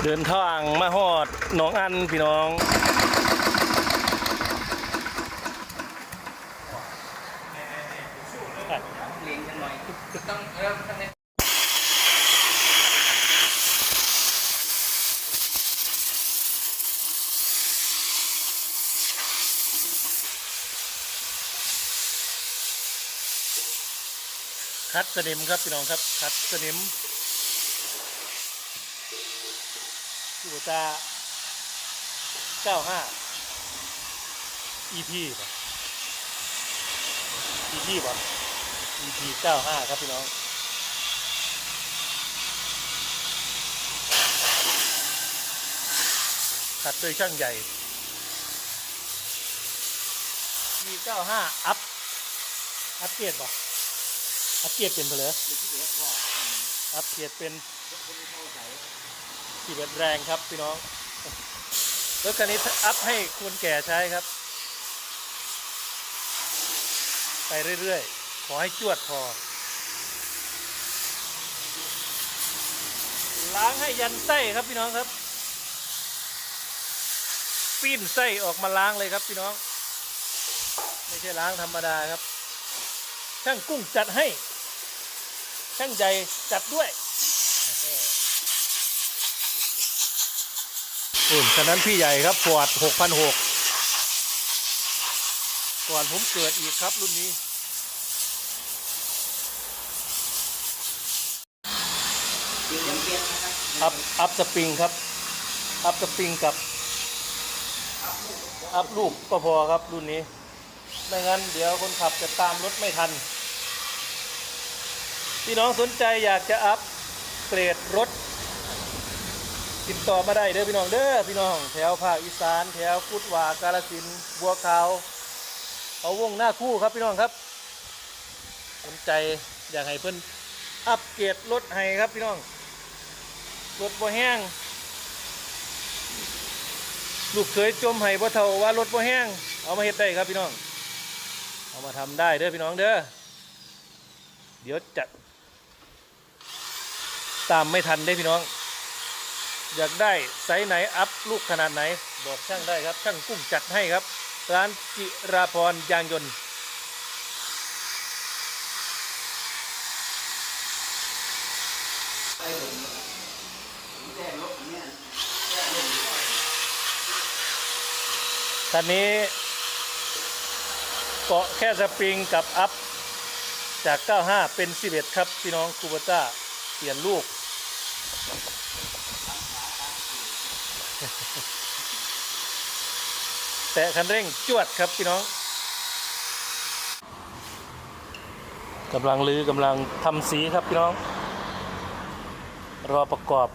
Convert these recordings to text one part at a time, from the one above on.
เดินทางมาฮอดหนองอันพี่น้องเลี้ยงกันหน่อยต้องเริ่มต้องเน้นคัดสนิมครับพี่น้องครับคัดสนิม กูตา95 EP ป่ะ EP ป่ะ EP 95ครับพี่น้องขัดโดยช่างใหญ่ EP 95อัพ อัพเกรดป่ะ อัพเกรดเป็นไปเลยอัพเกรดเป็น สี่เบ็ดแรงครับพี่น้อง รถคันนี้อัพให้คนแก่ใช้ครับ ไปเรื่อยๆ ขอให้จวดพอ ล้างให้ยันไส้ครับพี่น้องครับ ปิ้นไส้ออกมาล้างเลยครับพี่น้อง ไม่ใช่ล้างธรรมดาครับ ช่างกุ้งจัดให้ ช่างใหญ่จัดด้วย อุ่นฉะนั้นพี่ใหญ่ครับฟอร์ด6,600ก่อนผมเกิดอีกครับรุ่นนี้เลี้ยงอย่างเปียกนะครับอัพอัพสปริงครับ อัพสปริงกับ อัพลูกก็พอครับรุ่นนี้ ไม่งั้นเดี๋ยวคนขับจะตามรถไม่ทัน พี่น้องสนใจอยากจะอัพเกรดรถ ติดต่อมาได้เด้อพี่น้องเด้อพี่น้อง แถวภาคอีสานแถวกุดวากาลสินบัวขาวเอาวงหน้าคู่ครับพี่น้องครับสนใจอยากให้เพิ่อนอัพเกรดรถให้ครับพี่น้องรถบ่แห้งลูกเคยจมไห้บ่เท่าว่ารถบ่แห้ง เอามาเฮ็ดได้ครับพี่น้อง เอามาทำได้เด้อพี่น้องเด้อ เดี๋ยวจะตามไม่ทันได้พี่น้อง อยากได้ไซส์ไหนอัพลูกขนาดไหน บอกช่างได้ครับ ช่างกุ้งจัดให้ครับ ร้านจิราพรยางยนต์ไปผมผมแจ้งรถเนี่ยแจ้งรถคันนี้เกาะแค่สปริงกับอัพจาก 95 เป็น 11 ครับ พี่น้องคูเบต้า เปลี่ยนลูก แตะคันเร่งจวดครับพี่น้องกำลังลือกำลังทำสีครับพี่น้อง รอประกอบ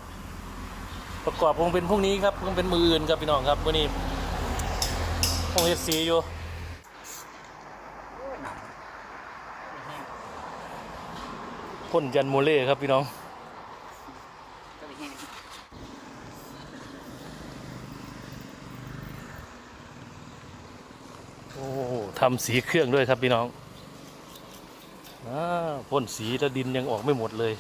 ประกอบคงเป็นพรุ่งนี้ครับคงเป็นมืออื่นครับพี่น้องครับวันนี้คงเฮ็ดสีอยู่พ่นยันโมเล่ครับพี่น้อง ก็ไปแห้ง โอ้ทำสีเครื่องด้วยครับพี่น้องอพ่นสีแล้วดินยังออกไม่หมดเลย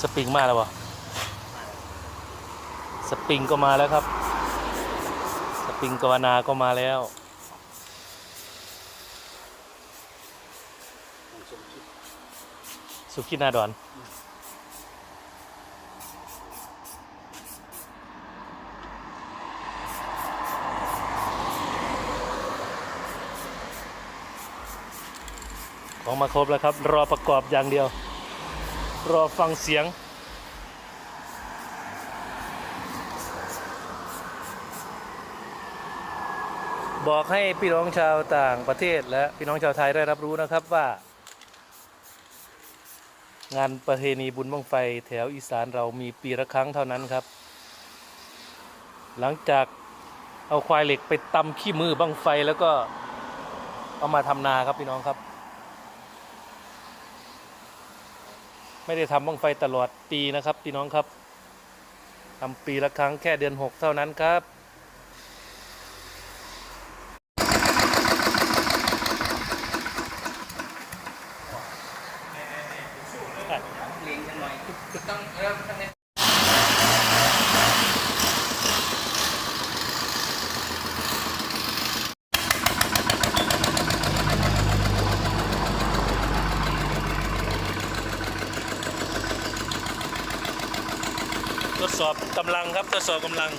สปริงมาแล้ววะสปริงก็มาแล้วครับ ปิงกวนาก็มาแล้วสมคิดสุกินาดอนของมาครบแล้วครับ รอประกอบอย่างเดียว รอฟังเสียง บอกให้พี่น้องชาวต่างประเทศและพี่น้องชาวไทยได้รับรู้นะครับว่า งานประเพณีบุญบังไฟแถวอีสานเรามีปีละครั้งเท่านั้นครับ หลังจากเอาควายเหล็กไปตำขี้มือบังไฟแล้วก็เอามาทำนาครับพี่น้องครับ ไม่ได้ทำบังไฟตลอดปีนะครับพี่น้องครับทำปีละครั้งแค่เดือนหกเท่านั้นครับ ทดสอบกำลังครับทดสอบกำลัง